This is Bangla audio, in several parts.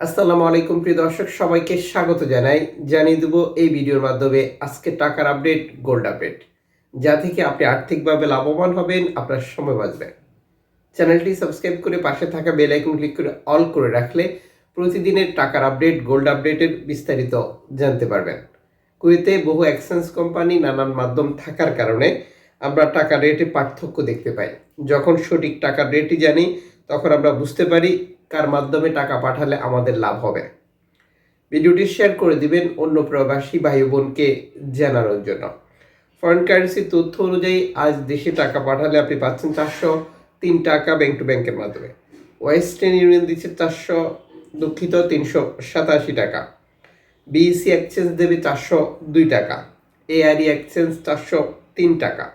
আসসালামু আলাইকুম, প্রিয় দর্শক, সবাইকে স্বাগত জানাই। জানিয়ে দেব এই ভিডিওর মাধ্যমে আজকে টাকার আপডেট, গোল্ড আপডেট। যা থেকে আপনি আর্থিকভাবে লাভবান হবেন, আপনার সময় বাঁচবে। চ্যানেলটি সাবস্ক্রাইব করে পাশে থাকা বেল আইকন ক্লিক করে অল করে রাখলে প্রতিদিনের টাকার আপডেট, গোল্ড আপডেটের বিস্তারিত জানতে পারবেন। কুয়েতে বহু এক্সচেঞ্জ কোম্পানি নানান মাধ্যম থাকার কারণে আমরা টাকার রেটে পার্থক্য দেখতে পাই। যখন সঠিক টাকার রেটই জানি, তখন আমরা বুঝতে পারি কার মাধ্যমে টাকা পাঠালে আমাদের লাভ হবে। ভিডিওটি শেয়ার করে দিবেন অন্য প্রবাসী ভাই বোনকে জানানোর জন্য। ফরেন কারেন্সি তথ্য অনুযায়ী আজ দেশে টাকা পাঠালে আপনি পাচ্ছেন চারশো তিন টাকা ব্যাংক টু ব্যাংকের মাধ্যমে। ওয়েস্টার্ন ইউনিয়ন দিচ্ছে চারশো দুঃখিত তিনশো সাতাশি টাকা। বিইসি এক্সচেঞ্জ দেবে চারশো দুই টাকা। এআরই এক্সচেঞ্জ চারশো তিন টাকা।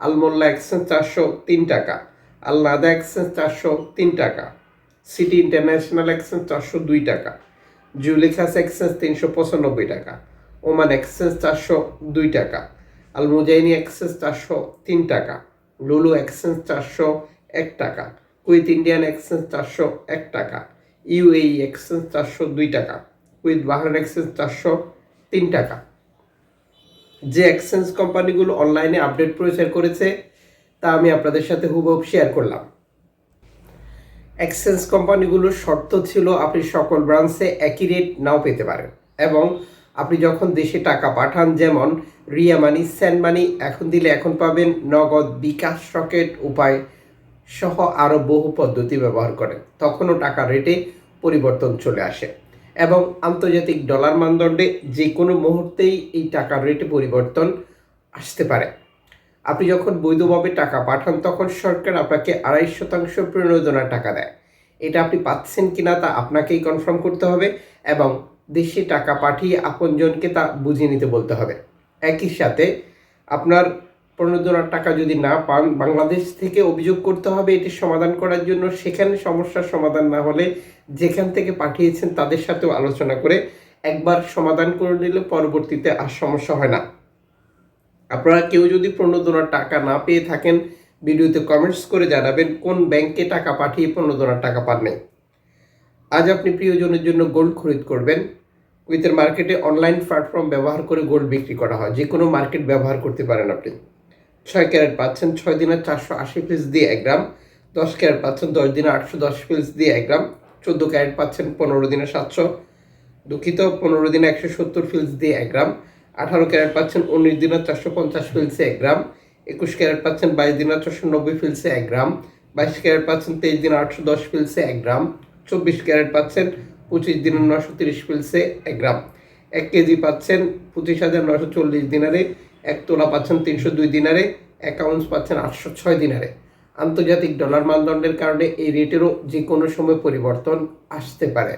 আলমোল্লা এক্সচেঞ্জ চারশো তিন টাকা। আল নাদা এক্সচেঞ্জ চারশো তিন টাকা। সিটি ইন্টারন্যাশনাল এক্সচেঞ্জ চারশো দুই টাকা জুলেখাস এক্সচেঞ্জ তিনশো পঁচানব্বই টাকা ওমান এক্সচেঞ্জ চারশো দুই টাকা আল মুজাইনি এক্সচেঞ্জ চারশো তিন টাকা লুলু এক্সচেঞ্জ চারশো এক টাকা কুইথ ইন্ডিয়ান এক্সচেঞ্জ চারশো এক টাকা ইউএই এক্সচেঞ্জ চারশো দুই টাকা কুইথ বাহারান এক্সচেঞ্জ চারশো তিন টাকা। যে এক্সচেঞ্জ কোম্পানিগুলো অনলাইনে আপডেট প্রচার করেছে, তা আমি আপনাদের সাথে হুবহু শেয়ার করলাম। এক্সচেঞ্জ কোম্পানিগুলোর শর্ত ছিল আপনি সকল ব্রাঞ্চে একই রেট নাও পেতে পারেন। এবং আপনি যখন দেশে টাকা পাঠান, যেমন রিয়া মানি স্যান্ড মানি, এখন দিলে এখন পাবেন নগদ বিকাশ রকেট উপায় সহ আরও বহু পদ্ধতি ব্যবহার করেন। তখনও টাকা রেটে পরিবর্তন চলে আসে। এবং আন্তর্জাতিক ডলার মানদণ্ডে যে কোনো মুহূর্তেই এই টাকার রেটে পরিবর্তন আসতে পারে। আপনি যখন বৈধভাবে টাকা পাঠান, তখন সরকার আপনাকে আড়াই শতাংশ প্রণোদনা টাকা দেয়। এটা আপনি পাচ্ছেন কিনা তা আপনাকেই কনফার্ম করতে হবে এবং দেশে টাকা পাঠিয়ে আপনজনকে তা বুঝিয়ে নিতে বলতে হবে। একই সাথে আপনার প্রণোদনার টাকা যদি না পান, বাংলাদেশ থেকে অভিযোগ করতে হবে এটি সমাধান করার জন্য। সেখানে সমস্যার সমাধান না হলে যেখান থেকে পাঠিয়েছেন তাদের সাথেও আলোচনা করে একবার সমাধান করে নিলে পরবর্তীতে আর সমস্যা হয় না। আপনারা কেউ যদি প্রণোদনার টাকা না পেয়ে থাকেন, ভিডিওতে কমেন্টস করে জানাবেন কোন ব্যাংকে টাকা পাঠিয়ে প্রণোদনার টাকা পান আজ আপনি প্রিয়জনের জন্য গোল্ড খরিদ করবেন। কুইতের মার্কেটে অনলাইন প্ল্যাটফর্ম ব্যবহার করে গোল্ড বিক্রি করা হয়। যে কোনো মার্কেট ব্যবহার করতে পারেন আপনি। ছয় ক্যারেট পাচ্ছেন ছয় দিনের চারশো আশি পিস দিয়ে এক গ্রাম। দশ ক্যারেট পাচ্ছেন দশ দিনে আটশো দশ পিস দিয়ে এক গ্রাম। চোদ্দ ক্যারেট পাচ্ছেন পনেরো দিনে সাতশো। দুঃখিত, পনেরো দিনে একশো সত্তর ফিলস দিয়ে এক গ্রাম। আঠারো ক্যারেট পাচ্ছেন, উনিশ দিনের চারশো পঞ্চাশ ফিলসে এক গ্রাম, একুশ ক্যারেট পাচ্ছেন, বাইশ দিনের চারশো নব্বই ফিলসে এক গ্রাম, বাইশ ক্যারেট পাচ্ছেন, তেইশ দিন আটশো দশ ফিলসে এক গ্রাম, চব্বিশ ক্যারেট পাচ্ছেন, পঁচিশ দিনের নশো তিরিশ ফিলসে এক গ্রাম। এক কেজি পাচ্ছেন পঁচিশ হাজার নশো চল্লিশ দিনারে, এক তোলা পাচ্ছেন তিনশো দুই দিনারে, এক আউন্স পাচ্ছেন আটশো ছয় দিনারে। আন্তর্জাতিক ডলার মানদণ্ডের কারণে এই রেটেরও যে কোনো সময় পরিবর্তন আসতে পারে।